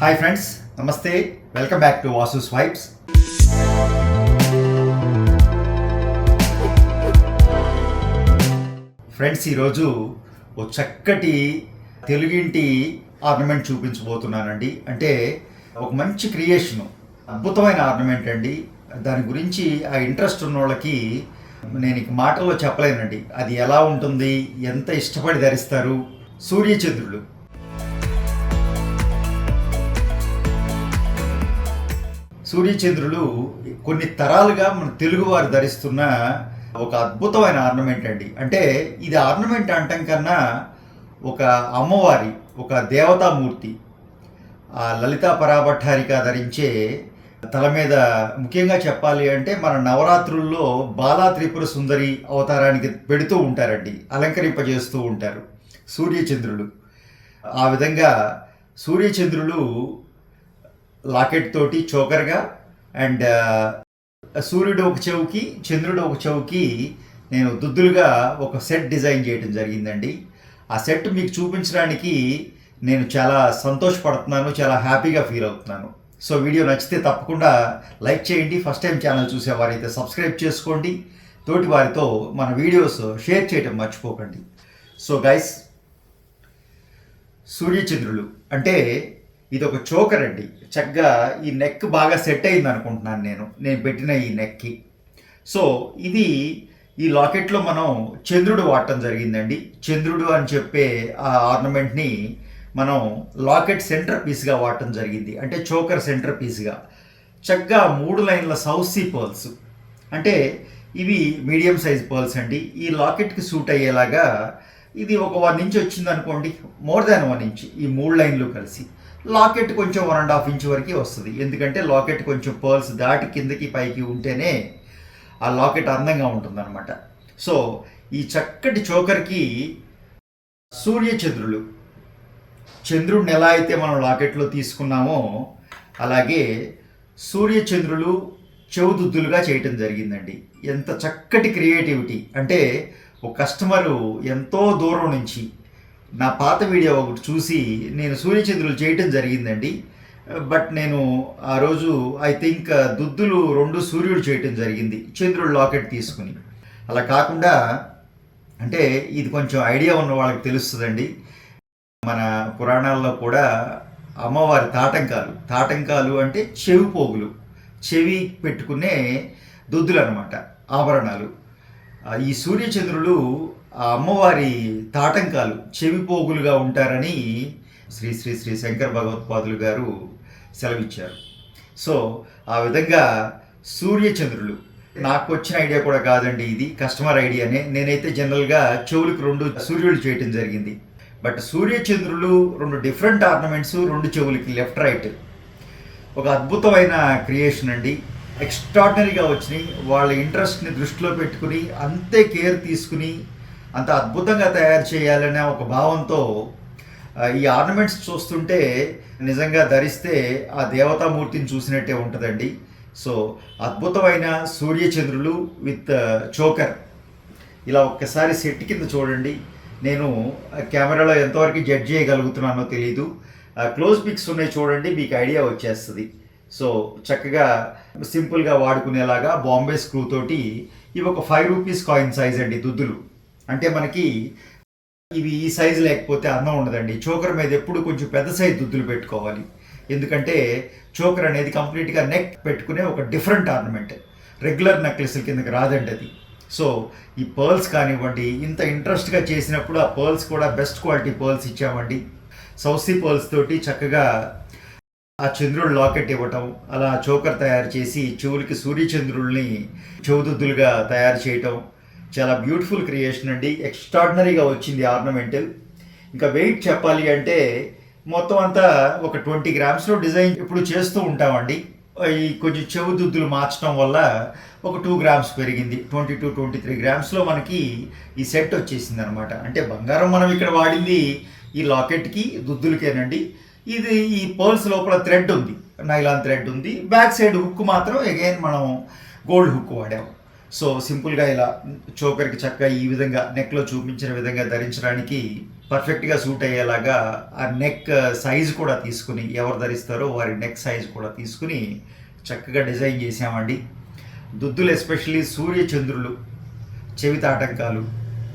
Hi friends namaste. Welcome back to Vasu Swipes friends ఈరోజు ఓ చక్కటి తెలుగింటి ఆర్నమెంట్ చూపించబోతున్నానండి. అంటే ఒక మంచి క్రియేషను అద్భుతమైన ఆర్నమెంట్ అండి. దాని గురించి ఆ ఇంట్రెస్ట్ ఉన్న వాళ్ళకి నేను ఇక మాటల్లో చెప్పలేనండి. అది ఎలా ఉంటుంది? ఎంత ఇష్టపడి ధరిస్తారు? సూర్యచంద్రులు సూర్యచంద్రులు కొన్ని తరాలుగా మన తెలుగువారు ధరిస్తున్న ఒక అద్భుతమైన ఆర్నమెంట్ అండి. అంటే ఇది ఆర్నమెంట్ అంటాం కన్నా ఒక అమ్మవారి ఒక దేవతామూర్తి ఆ లలితా పరాభట్టారిక ధరించే తల మీద ముఖ్యంగా చెప్పాలి అంటే మన నవరాత్రుల్లో బాలా త్రిపుర సుందరి అవతారానికి పెడుతూ ఉంటారండి అలంకరింపజేస్తూ ఉంటారు సూర్యచంద్రులు. ఆ విధంగా సూర్యచంద్రులు లాకెట్ తోటి చోకర్గా అండ్ సూర్యుడు ఒక చెవుకి చంద్రుడు ఒక చెవుకి నేను దుద్దులుగా ఒక సెట్ డిజైన్ చేయడం జరిగిందండి. ఆ సెట్ మీకు చూపించడానికి నేను చాలా సంతోషపడుతున్నాను చాలా హ్యాపీగా ఫీల్ అవుతున్నాను. సో వీడియో నచ్చితే తప్పకుండా లైక్ చేయండి. ఫస్ట్ టైం ఛానల్ చూసేవారైతే సబ్స్క్రైబ్ చేసుకోండి. తోటి వారితో మన వీడియోస్ షేర్ చేయడం మర్చిపోకండి. సో గైస్ సూర్యచంద్రులు అంటే ఇది ఒక చోకర్ అండి. చక్కగా ఈ నెక్ బాగా సెట్ అయింది అనుకుంటున్నాను నేను. నేను పెట్టిన ఈ నెక్కి. సో ఇది ఈ లాకెట్లో మనం చంద్రుడు వాడటం జరిగిందండి. చంద్రుడు అని చెప్పే ఆ ఆర్నమెంట్ని మనం లాకెట్ సెంటర్ పీస్గా వాడటం జరిగింది. అంటే చోకర్ సెంటర్ పీస్గా. చక్కగా మూడు లైన్ల సౌసీ పర్ల్స్. అంటే ఇవి మీడియం సైజ్ పర్ల్స్ అండి. ఈ లాకెట్కి సూట్ అయ్యేలాగా ఇది ఒక వన్ ఇంచ్ వచ్చింది అనుకోండి మోర్ దాన్ వన్ ఇంచ్ ఈ మూడు లైన్లు కలిసి. లాకెట్ కొంచెం వన్ అండ్ హాఫ్ ఇంచ్ వరకు వస్తుంది. ఎందుకంటే లాకెట్ కొంచెం పర్ల్స్ దాటి కిందకి పైకి ఉంటేనే ఆ లాకెట్ అందంగా ఉంటుందన్నమాట. సో ఈ చక్కటి చోకర్కి సూర్యచంద్రులు చంద్రుడిని ఎలా అయితే మనం లాకెట్లో తీసుకున్నామో అలాగే సూర్యచంద్రులు చెవుదుద్దులుగా చేయటం జరిగిందండి. ఎంత చక్కటి క్రియేటివిటీ. అంటే ఒక కస్టమరు ఎంతో దూరం నుంచి నా పాత వీడియో ఒకటి చూసి నేను సూర్యచంద్రులు చేయటం జరిగిందండి. బట్ నేను ఆ రోజు ఐ థింక్ దుద్దులు రెండు సూర్యుడు చేయటం జరిగింది చంద్రుడు లాకెట్ తీసుకుని. అలా కాకుండా అంటే ఇది కొంచెం ఐడియా ఉన్న వాళ్ళకి తెలుస్తుందండి. మన పురాణాల్లో కూడా అమ్మవారి తాటంకాలు తాటంకాలు అంటే చెవి పోగులు చెవి పెట్టుకునే దుద్దులు అనమాట ఆభరణాలు. ఈ సూర్యచంద్రులు ఆ అమ్మవారి తాటంకాలు చెవిపోగులుగా ఉంటారని శ్రీ శ్రీ శ్రీ శంకర భగవత్పాదులు గారు సెలవిచ్చారు. సో ఆ విధంగా సూర్యచంద్రులు నాకు వచ్చిన ఐడియా కూడా కాదండి ఇది కస్టమర్ ఐడియానే నేనైతే జనరల్గా చెవులకు రెండు సూర్యుడు చేయటం జరిగింది. బట్ సూర్యచంద్రులు రెండు డిఫరెంట్ ఆర్నమెంట్స్ రెండు చెవులకి లెఫ్ట్ రైట్. ఒక అద్భుతమైన క్రియేషన్ అండి. ఎక్స్ట్రాడినరీగా వచ్చినాయి. వాళ్ళ ఇంట్రెస్ట్ని దృష్టిలో పెట్టుకుని అంతే కేర్ తీసుకుని అంత అద్భుతంగా తయారు చేయాలనే ఒక భావంతో ఈ ఆర్నమెంట్స్ చూస్తుంటే నిజంగా ధరిస్తే ఆ దేవతామూర్తిని చూసినట్టే ఉంటుందండి. సో అద్భుతమైన సూర్యచంద్రులు విత్ చోకర్. ఇలా ఒక్కసారి సెట్ కింద చూడండి. నేను కెమెరాలో ఎంతవరకు జడ్జ్ చేయగలుగుతున్నానో తెలీదు. క్లోజ్ పిక్స్ ఉన్నాయి చూడండి మీకు ఐడియా వచ్చేస్తుంది. సో చక్కగా సింపుల్గా వాడుకునేలాగా బాంబే స్క్రూ తోటి ఇవి ఒక ఫైవ్ రూపీస్ కాయిన్ సైజ్ అండి దుద్దులు. అంటే మనకి ఇవి ఈ సైజు లేకపోతే అందం ఉండదండి. చోకర్ మీద ఎప్పుడు కొంచెం పెద్ద సైజు దుద్దులు పెట్టుకోవాలి. ఎందుకంటే చోకర్ అనేది కంప్లీట్గా నెక్ పెట్టుకునే ఒక డిఫరెంట్ ఆర్నమెంట్ రెగ్యులర్ నెక్లెస్ల కిందకి రాదండి అది. సో ఈ పర్ల్స్ కానివ్వండి ఇంత ఇంట్రెస్ట్గా చేసినప్పుడు ఆ పర్ల్స్ కూడా బెస్ట్ క్వాలిటీ పర్ల్స్ ఇచ్చామండి. సౌసీ పర్ల్స్ తోటి చక్కగా ఆ చంద్రుడు లాకెట్ ఇవ్వటం అలా చోకర్ తయారు చేసి చెవులకి సూర్యచంద్రుల్ని చెవుదుద్దులుగా తయారు చేయటం చాలా బ్యూటిఫుల్ క్రియేషన్ అండి. ఎక్స్ట్రాడినరీగా వచ్చింది ఆర్నమెంట్ ఇంకా వెయిట్ చెప్పాలి అంటే మొత్తం అంతా ఒక ట్వంటీ గ్రామ్స్లో డిజైన్ ఇప్పుడు చేస్తూ ఉంటామండి. ఈ కొంచెం చెవు దుద్దులు మార్చడం వల్ల ఒక టూ గ్రామ్స్ పెరిగింది. ట్వంటీ టూ ట్వంటీ త్రీ గ్రామ్స్లో మనకి ఈ సెట్ వచ్చేసింది అనమాట అంటే బంగారం మనం ఇక్కడ వాడింది ఈ లాకెట్కి దుద్దులకేనండి. ఇది ఈ పర్ల్స్ లోపల థ్రెడ్ ఉంది. నైలాన్ థ్రెడ్ ఉంది. బ్యాక్ సైడ్ హుక్ మాత్రం అగైన్ మనం గోల్డ్ హుక్ వాడాము సో సింపుల్గా ఇలా చోకర్కి చక్కగా ఈ విధంగా నెక్లో చూపించిన విధంగా ధరించడానికి పర్ఫెక్ట్గా సూట్ అయ్యేలాగా ఆ నెక్ సైజ్ uh, కూడా తీసుకుని ఎవరు ధరిస్తారో వారి నెక్ సైజ్ కూడా తీసుకుని చక్కగా డిజైన్ చేసామండి దుద్దులు ఎస్పెషల్లీ సూర్య చంద్రులు చెవి తాటంకాలు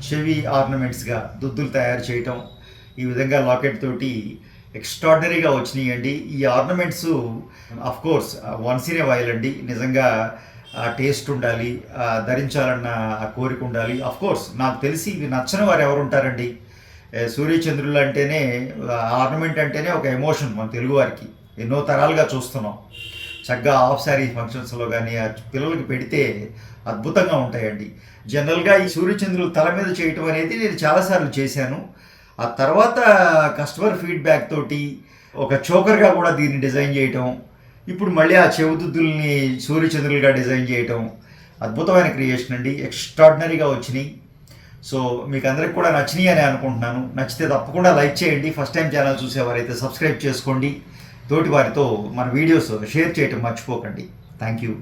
చెవి ఆర్నమెంట్స్గా దుద్దులు తయారు చేయటం ఈ విధంగా లాకెట్ తోటి ఎక్స్ట్రాడినరీగా వచ్చినాయండి. ఈ ornaments of course once in a while అండి. నిజంగా టేస్ట్ ఉండాలి ధరించాలన్న ఆ కోరిక ఉండాలి. అఫ్ కోర్స్ నాకు తెలిసి ఇవి నచ్చని వారు ఎవరు ఉంటారండి? సూర్యచంద్రులు అంటేనే ఆర్నమెంట్ అంటేనే ఒక ఎమోషన్ మన తెలుగు వారికి. ఎన్నో తరాలుగా చూస్తున్నాం. చక్కగా ఆఫ్ శారీ ఫంక్షన్స్లో కానీ ఆ పిల్లలకి పెడితే అద్భుతంగా ఉంటాయండి. జనరల్గా ఈ సూర్యచంద్రులు తల మీద చేయటం అనేది నేను చాలాసార్లు చేశాను. ఆ తర్వాత కస్టమర్ ఫీడ్బ్యాక్ తోటి ఒక చోకర్గా కూడా దీన్ని డిజైన్ చేయటం ఇప్పుడు మళ్ళీ ఆ చెవుదుద్దుల్ని సూర్యచంద్రులుగా డిజైన్ చేయటం అద్భుతమైన క్రియేషన్ అండి. ఎక్స్ట్రాడినరీగా వచ్చినాయి. సో మీకు అందరికి కూడా నచ్చినాయి అని అనుకుంటున్నాను. నచ్చితే తప్పకుండా లైక్ చేయండి. ఫస్ట్ టైం ఛానల్ చూసేవారైతే సబ్స్క్రైబ్ చేసుకోండి. తోటి వారితో మన వీడియోస్ షేర్ చేయటం మర్చిపోకండి. Thank you.